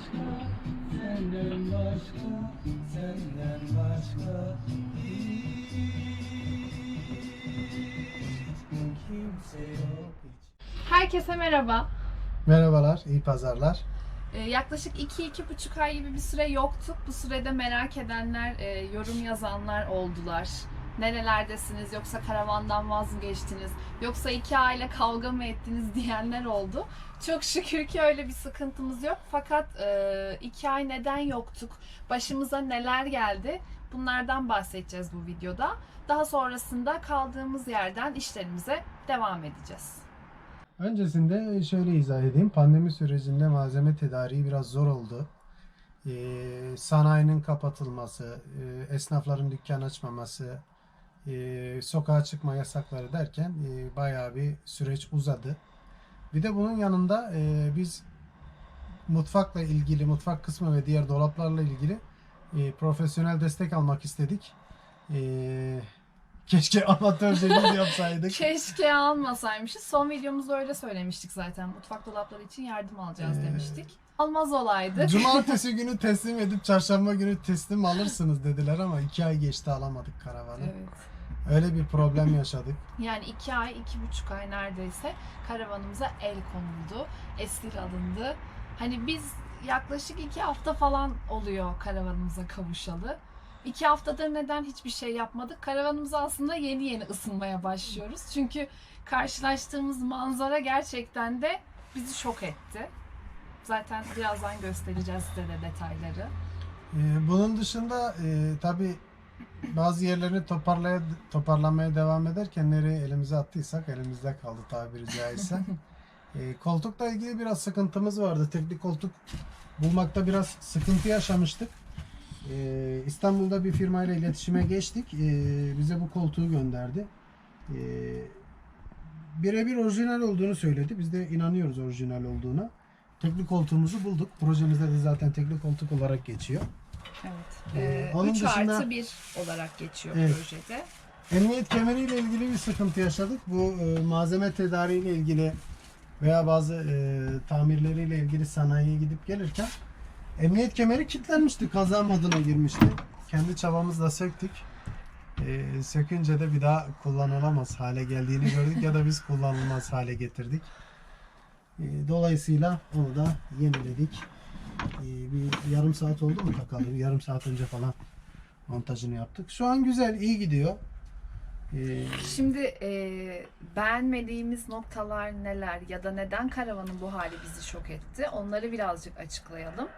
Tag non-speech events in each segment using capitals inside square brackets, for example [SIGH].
başka, senden başka, senden başka hiç kimse yok hiç. Herkese merhaba. Merhabalar, iyi pazarlar. Ee, yaklaşık 2-2,5 ay gibi bir süre yoktuk. Bu sürede merak edenler, e, yorum yazanlar oldular. Nerelerdesiniz yoksa karavandan vaz mı geçtiniz yoksa iki aile kavga mı ettiniz [LAUGHS] diyenler oldu. Çok şükür ki öyle bir sıkıntımız yok. Fakat e, iki ay neden yoktuk? Başımıza neler geldi? Bunlardan bahsedeceğiz bu videoda. Daha sonrasında kaldığımız yerden işlerimize devam edeceğiz. Öncesinde şöyle izah edeyim. Pandemi sürecinde malzeme tedariği biraz zor oldu. Ee, sanayinin kapatılması, e, esnafların dükkan açmaması, e, sokağa çıkma yasakları derken e, bayağı bir süreç uzadı. Bir de bunun yanında e, biz mutfakla ilgili, mutfak kısmı ve diğer dolaplarla ilgili e, profesyonel destek almak istedik. E, keşke amatörce video yapsaydık. Keşke almasaymışız. Son videomuzda öyle söylemiştik zaten. Mutfak dolapları için yardım alacağız Ee, demiştik. Almaz olaydık. Cumartesi günü teslim edip çarşamba günü teslim alırsınız dediler ama iki ay geçti alamadık karavanı. Evet. Öyle bir problem yaşadık. Yani iki ay, iki buçuk ay neredeyse karavanımıza el konuldu. Esir alındı. Hani biz yaklaşık iki hafta falan oluyor karavanımıza kavuşalı. İki haftadır neden hiçbir şey yapmadık? Karavanımıza aslında yeni yeni ısınmaya başlıyoruz. Çünkü karşılaştığımız manzara gerçekten de bizi şok etti. Zaten birazdan göstereceğiz size de detayları. Ee, bunun dışında e, tabi bazı yerlerini toparlaya, toparlamaya devam ederken nereye elimize attıysak elimizde kaldı tabiri caizse. [LAUGHS] E, koltukla ilgili biraz sıkıntımız vardı. Teknik koltuk bulmakta biraz sıkıntı yaşamıştık. E, İstanbul'da bir firmayla iletişime geçtik. E, bize bu koltuğu gönderdi. E, birebir orijinal olduğunu söyledi. Biz de inanıyoruz orijinal olduğuna. Teknik koltuğumuzu bulduk. Projemizde de zaten teknik koltuk olarak geçiyor. Evet. Ee, onun 3 dışında- artı 1 olarak geçiyor Evet. projede. Emniyet kemeriyle ilgili bir sıkıntı yaşadık. Bu e, malzeme tedariğiyle ilgili veya bazı e, tamirleriyle ilgili sanayiye gidip gelirken emniyet kemeri kilitlenmişti. Kaza moduna girmişti. Kendi çabamızla söktük. E, sökünce de bir daha kullanılamaz hale geldiğini gördük ya da biz kullanılmaz hale getirdik. E, dolayısıyla onu da yeniledik. E, bir yarım saat oldu mu takalı? Yarım saat önce falan montajını yaptık. Şu an güzel, iyi gidiyor. E, Şimdi e, beğenmediğimiz noktalar neler ya da neden karavanın bu hali bizi şok etti? Onları birazcık açıklayalım.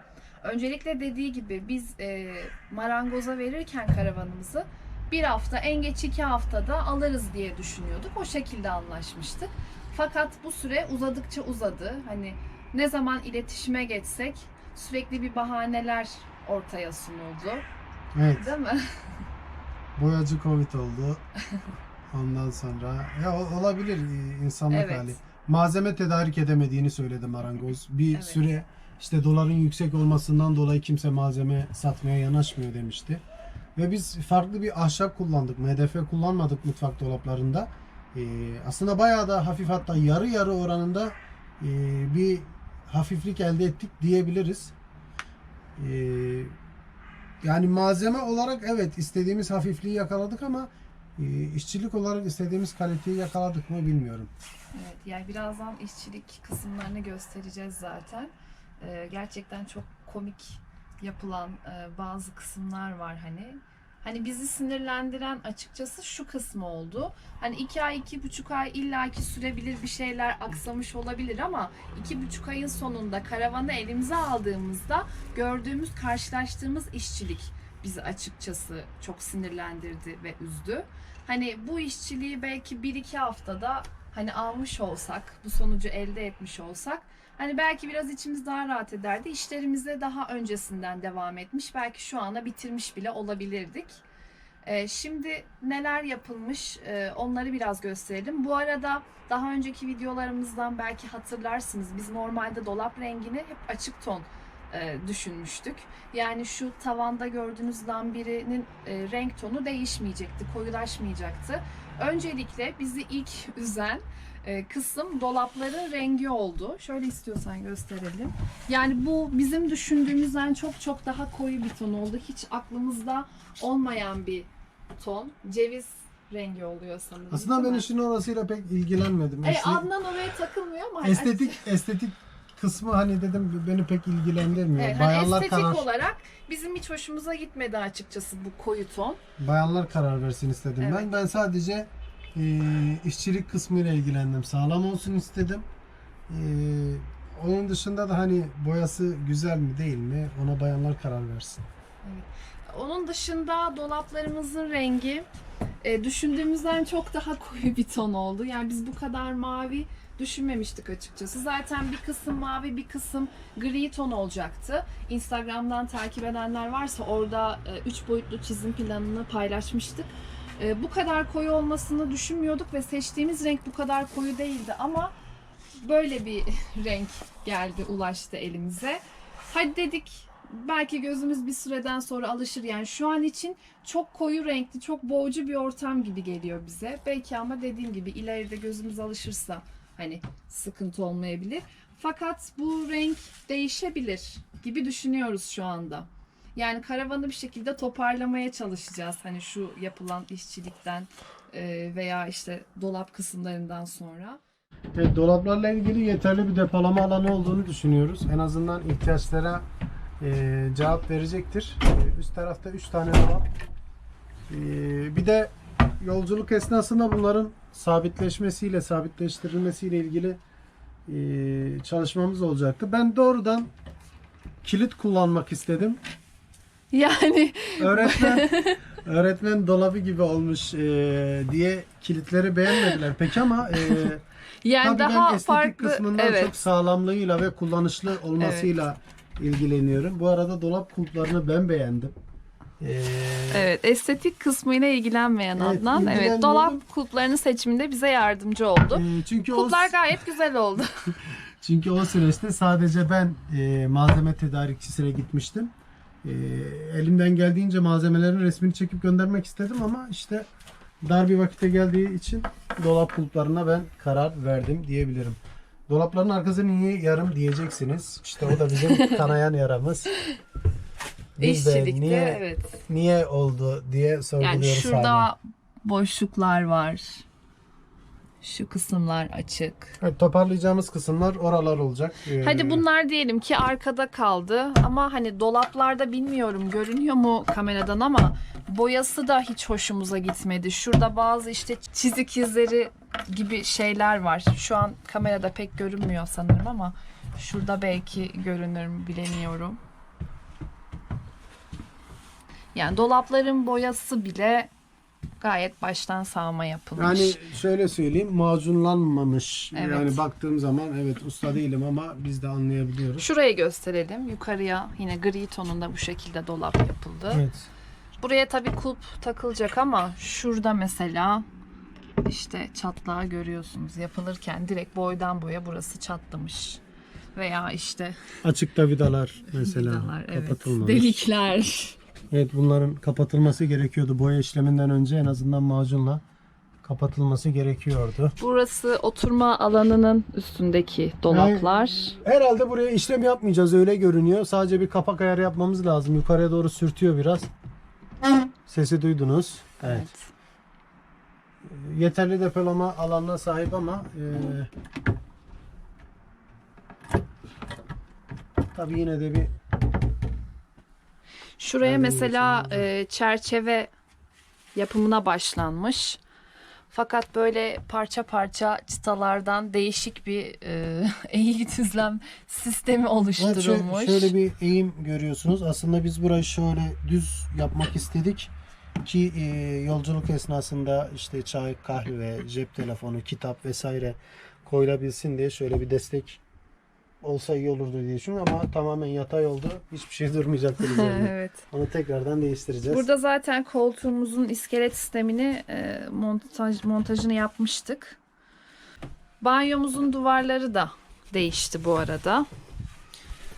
Öncelikle dediği gibi biz e, marangoza verirken karavanımızı bir hafta en geç iki haftada alırız diye düşünüyorduk. O şekilde anlaşmıştık. Fakat bu süre uzadıkça uzadı. Hani ne zaman iletişime geçsek sürekli bir bahaneler ortaya sunuldu. evet. Değil mi? [LAUGHS] Boyacı Covid oldu. Ondan sonra ya olabilir e, insanlık Evet. hali. Malzeme tedarik edemediğini söyledi marangoz. Bir Evet. süre işte doların yüksek olmasından dolayı kimse malzeme satmaya yanaşmıyor demişti. Ve biz farklı bir ahşap kullandık. MDF kullanmadık mutfak dolaplarında. E, aslında bayağı da hafif hatta yarı yarı oranında e, bir hafiflik elde ettik diyebiliriz. E, yani malzeme olarak evet istediğimiz hafifliği yakaladık ama e, işçilik olarak istediğimiz kaliteyi yakaladık mı bilmiyorum. Evet, yani birazdan işçilik kısımlarını göstereceğiz zaten. Ee, gerçekten çok komik yapılan e, bazı kısımlar var hani. Hani bizi sinirlendiren açıkçası şu kısmı oldu. Hani iki ay, iki buçuk ay illaki sürebilir bir şeyler aksamış olabilir ama iki buçuk ayın sonunda karavanı elimize aldığımızda gördüğümüz, karşılaştığımız işçilik bizi açıkçası çok sinirlendirdi ve üzdü. Hani bu işçiliği belki bir iki haftada hani almış olsak, bu sonucu elde etmiş olsak hani belki biraz içimiz daha rahat ederdi. İşlerimize daha öncesinden devam etmiş, belki şu ana bitirmiş bile olabilirdik. Ee, şimdi neler yapılmış e, onları biraz gösterelim. Bu arada daha önceki videolarımızdan belki hatırlarsınız biz normalde dolap rengini hep açık ton e, düşünmüştük. Yani şu tavanda gördüğünüz lambirinin e, renk tonu değişmeyecekti, koyulaşmayacaktı. Öncelikle bizi ilk [LAUGHS] üzen e, kısım dolapların rengi oldu. Şöyle istiyorsan gösterelim. Yani bu bizim düşündüğümüzden çok çok daha koyu bir ton oldu. Hiç aklımızda olmayan bir ton. Ceviz rengi oluyor sanırım. Aslında ben işin orasıyla pek ilgilenmedim. E, Adnan oraya takılmıyor ama estetik [LAUGHS] estetik kısmı hani dedim beni pek ilgilendirmiyor. Evet, hani Bayanlar estetik karar olarak bizim hiç hoşumuza gitmedi açıkçası bu koyu ton. bayanlar karar versin istedim Evet. ben. Ben sadece e, işçilik kısmıyla ilgilendim. Sağlam olsun istedim. E, onun dışında da hani boyası güzel mi değil mi ona bayanlar karar versin. Onun dışında dolaplarımızın rengi e, düşündüğümüzden çok daha [LAUGHS] koyu bir ton oldu. Yani biz bu kadar mavi düşünmemiştik açıkçası. Zaten bir kısım mavi, bir kısım gri ton olacaktı. Instagram'dan takip edenler varsa orada 3 boyutlu çizim planını paylaşmıştık. E, bu kadar koyu olmasını düşünmüyorduk ve seçtiğimiz renk bu kadar koyu değildi ama böyle bir [LAUGHS] renk geldi, ulaştı elimize. Hadi dedik belki gözümüz bir süreden sonra alışır. Yani şu an için çok koyu renkli, çok boğucu bir ortam gibi geliyor bize. Belki ama dediğim gibi ileride gözümüz alışırsa hani sıkıntı olmayabilir. Fakat bu renk değişebilir gibi düşünüyoruz şu anda. Yani karavanı bir şekilde toparlamaya çalışacağız. Hani şu yapılan işçilikten e, veya işte dolap kısımlarından sonra. Evet, dolaplarla ilgili yeterli bir depolama alanı olduğunu düşünüyoruz. En azından ihtiyaçlara e, cevap verecektir. E, üst tarafta 3 tane dolap. E, bir de yolculuk esnasında bunların sabitleşmesiyle, sabitleştirilmesiyle ilgili e, çalışmamız olacaktı. Ben doğrudan kilit kullanmak istedim. Yani Öğretmen [LAUGHS] öğretmen dolabı gibi olmuş e, diye kilitleri beğenmediler pek ama e, yani Tabii daha ben estetik farklı kısmından evet. çok sağlamlığıyla ve kullanışlı olmasıyla ilgileniyorum. Bu arada dolap kulplarını ben beğendim. Ee, Evet, estetik kısmıyla ilgilenmeyen Evet, Adnan. Evet, dolap kulplarının seçiminde bize yardımcı oldu. e, çünkü o Kulplar gayet güzel oldu. [LAUGHS] çünkü o süreçte sadece ben e, malzeme tedarikçisine gitmiştim. E, elimden geldiğince malzemelerin resmini çekip göndermek istedim ama işte dar bir vakite geldiği için dolap kulplarına ben karar verdim diyebilirim. Dolapların arkası niye yarım diyeceksiniz. İşte o da bizim [LAUGHS] kanayan yaramız. Biz de İşçilikte niye, evet. niye oldu diye sorguluyoruz Yani şurada hala. boşluklar var. Şu kısımlar açık. Evet, toparlayacağımız kısımlar oralar olacak. Ee, Hadi bunlar diyelim ki arkada kaldı ama hani dolaplarda bilmiyorum görünüyor mu kameradan ama boyası da hiç hoşumuza gitmedi. Şurada bazı işte çizik izleri gibi şeyler var. Şu an kamerada pek görünmüyor sanırım ama şurada belki görünür mü bilemiyorum. Yani dolapların boyası bile gayet baştan sağma yapılmış. Yani şöyle söyleyeyim macunlanmamış. Evet. Yani baktığım zaman evet usta değilim ama biz de anlayabiliyoruz. Şurayı gösterelim. Yukarıya yine gri tonunda bu şekilde dolap yapıldı. Evet. Buraya tabii kulp takılacak ama şurada mesela işte çatlağı görüyorsunuz. Yapılırken direkt boydan boya burası çatlamış. Veya işte Açıkta vidalar mesela vidalar, evet. kapatılmamış. delikler. Evet bunların kapatılması gerekiyordu. Boya işleminden önce en azından macunla kapatılması gerekiyordu. Burası oturma alanının üstündeki dolaplar. Herhalde buraya işlem yapmayacağız öyle görünüyor. Sadece bir kapak ayarı yapmamız lazım. Yukarıya doğru sürtüyor biraz. Sesi duydunuz. Evet. Evet. Yeterli depolama alanına sahip ama e, tabii yine de bir Şuraya mesela e, çerçeve yapımına başlanmış. Fakat böyle parça parça çıtalardan değişik bir e, [LAUGHS] eğik düzlem sistemi oluşturulmuş. şö- şöyle bir eğim görüyorsunuz. Aslında biz burayı şöyle düz yapmak istedik ki e, yolculuk esnasında işte çay, kahve, cep telefonu, kitap vesaire koyulabilsin diye şöyle bir destek olsa iyi olurdu diye düşünüyorum ama tamamen yatay oldu. Hiçbir şey durmayacaktır üzerinde. [LAUGHS] evet. Onu tekrardan değiştireceğiz. Burada zaten koltuğumuzun iskelet sistemini e, montaj montajını yapmıştık. Banyomuzun duvarları da değişti bu arada.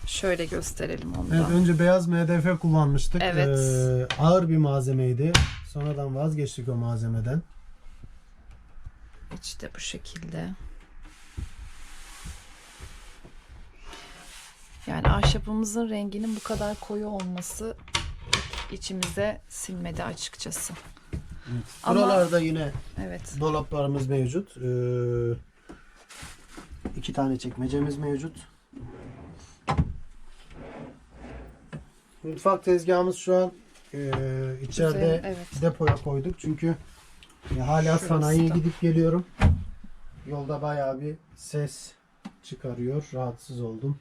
Şöyle gösterelim onu da. Evet önce beyaz MDF kullanmıştık. Evet. Ee, ağır bir malzemeydi. Sonradan vazgeçtik o malzemeden. İşte bu şekilde. Yani ahşabımızın renginin bu kadar koyu olması içimize sinmedi açıkçası. Ama- Buralarda yine Evet. dolaplarımız mevcut. Ee, iki tane çekmecemiz mevcut. Mutfak tezgahımız şu an e, içeride Güzel, evet. depoya koyduk. Çünkü e, hala Şurası sanayiye da. gidip geliyorum. Yolda bayağı bir ses çıkarıyor. Rahatsız oldum.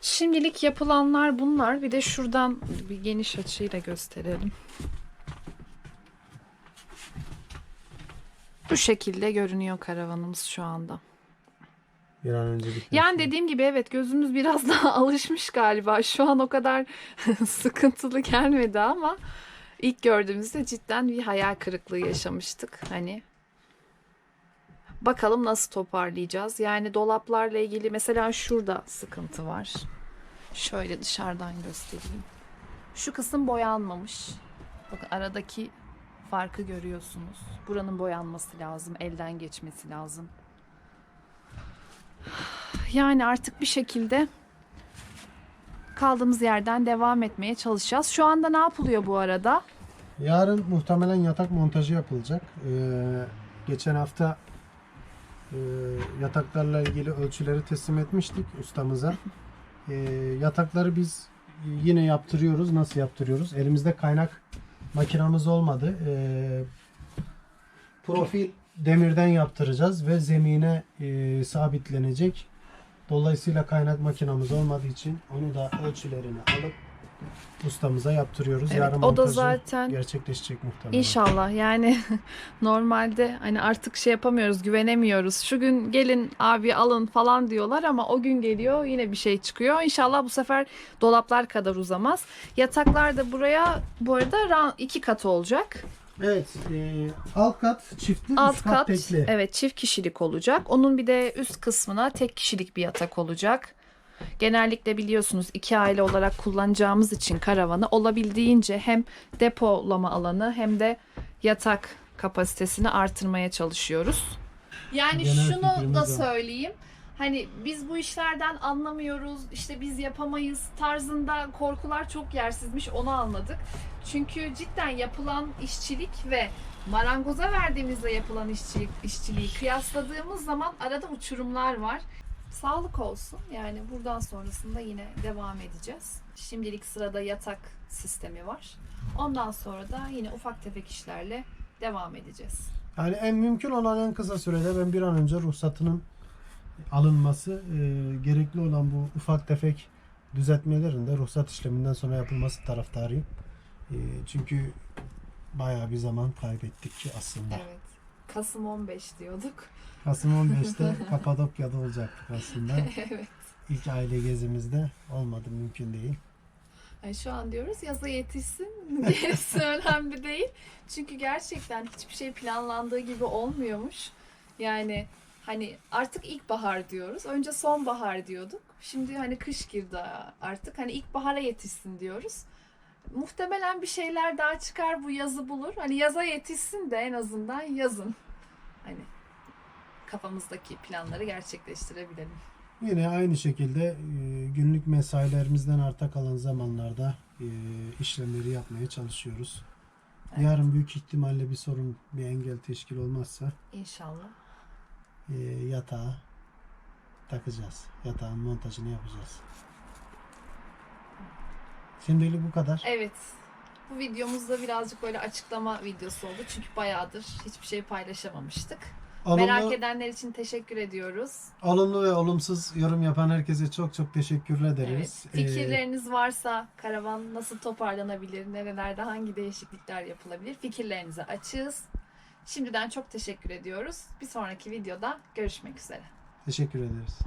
Şimdilik yapılanlar bunlar. Bir de şuradan bir geniş açıyla gösterelim. Bu şekilde görünüyor karavanımız şu anda. Bir an önce bitmesi. Yani dediğim gibi evet gözümüz biraz [LAUGHS] daha alışmış galiba. Şu an o kadar [LAUGHS] sıkıntılı gelmedi ama ilk gördüğümüzde cidden bir hayal kırıklığı yaşamıştık. Hani bakalım nasıl toparlayacağız. Yani dolaplarla ilgili mesela şurada sıkıntı var. Şöyle dışarıdan göstereyim. Şu kısım boyanmamış. Bakın aradaki farkı görüyorsunuz. Buranın boyanması lazım, elden geçmesi lazım. Yani artık bir şekilde kaldığımız yerden devam etmeye çalışacağız. Şu anda ne yapılıyor bu arada? Yarın muhtemelen yatak montajı yapılacak. Ee, geçen hafta e, yataklarla ilgili ölçüleri teslim etmiştik ustamıza. Ee, yatakları biz yine yaptırıyoruz. Nasıl yaptırıyoruz? Elimizde kaynak makinamız olmadı. Ee, profil demirden yaptıracağız ve zemine e, sabitlenecek. Dolayısıyla kaynak makinamız olmadığı için onu da ölçülerini alıp ustamıza yaptırıyoruz. Evet, Yarın o da montajı zaten gerçekleşecek muhtemelen. İnşallah yani [LAUGHS] normalde hani artık şey yapamıyoruz, güvenemiyoruz. Şu gün gelin abi alın falan diyorlar ama o gün geliyor yine bir şey çıkıyor. İnşallah bu sefer dolaplar kadar uzamaz. Yataklar da buraya bu arada iki kat olacak. Evet, e, alt kat çiftli, Alt üst kat, kat tekli. evet çift kişilik olacak. Onun bir de üst kısmına tek kişilik bir yatak olacak. Genellikle biliyorsunuz iki aile olarak kullanacağımız için karavanı olabildiğince hem depolama alanı hem de yatak kapasitesini artırmaya çalışıyoruz. Yani Genel şunu fikrimiz da o. söyleyeyim. Hani biz bu işlerden anlamıyoruz, işte biz yapamayız tarzında korkular çok yersizmiş onu anladık. Çünkü cidden yapılan işçilik ve marangoza verdiğimizde yapılan işçilik, işçiliği kıyasladığımız zaman arada uçurumlar var. Sağlık olsun. Yani buradan sonrasında yine devam edeceğiz. Şimdilik sırada yatak sistemi var. Ondan sonra da yine ufak tefek işlerle devam edeceğiz. Yani en mümkün olan en kısa sürede ben bir an önce ruhsatının alınması, e, gerekli olan bu ufak tefek düzeltmelerin de ruhsat işleminden sonra yapılması taraftarıyım. E, çünkü bayağı bir zaman kaybettik aslında. Evet. Kasım 15 diyorduk. Kasım 15'te [LAUGHS] Kapadokya'da olacaktık aslında. [LAUGHS] evet. İlk aile gezimizde olmadı, mümkün değil. Yani şu an diyoruz yaza yetişsin. [LAUGHS] Gerisi önemli değil. Çünkü gerçekten hiçbir şey planlandığı gibi olmuyormuş. Yani hani artık ilkbahar diyoruz. Önce sonbahar diyorduk. Şimdi hani kış girdi artık. Hani ilkbahara yetişsin diyoruz. Muhtemelen bir şeyler daha çıkar bu yazı bulur. Hani yaza yetişsin de en azından yazın. Hani kafamızdaki planları gerçekleştirebilelim. Yine aynı şekilde e, günlük mesailerimizden arta kalan zamanlarda e, işlemleri yapmaya çalışıyoruz. Evet. Yarın büyük ihtimalle bir sorun, bir engel teşkil olmazsa İnşallah. e, yatağı takacağız. Yatağın montajını yapacağız. Şimdilik bu kadar. Evet. Bu videomuzda birazcık böyle açıklama videosu oldu. Çünkü bayağıdır hiçbir şey paylaşamamıştık. Merak Olumlu, edenler için teşekkür ediyoruz. olumlu ve olumsuz yorum yapan herkese çok çok teşekkür Evet. ederiz. E, Fikirleriniz varsa karavan nasıl toparlanabilir, nerelerde hangi değişiklikler yapılabilir fikirlerinize açığız. Şimdiden çok teşekkür ediyoruz. Bir sonraki videoda görüşmek üzere. teşekkür ederiz.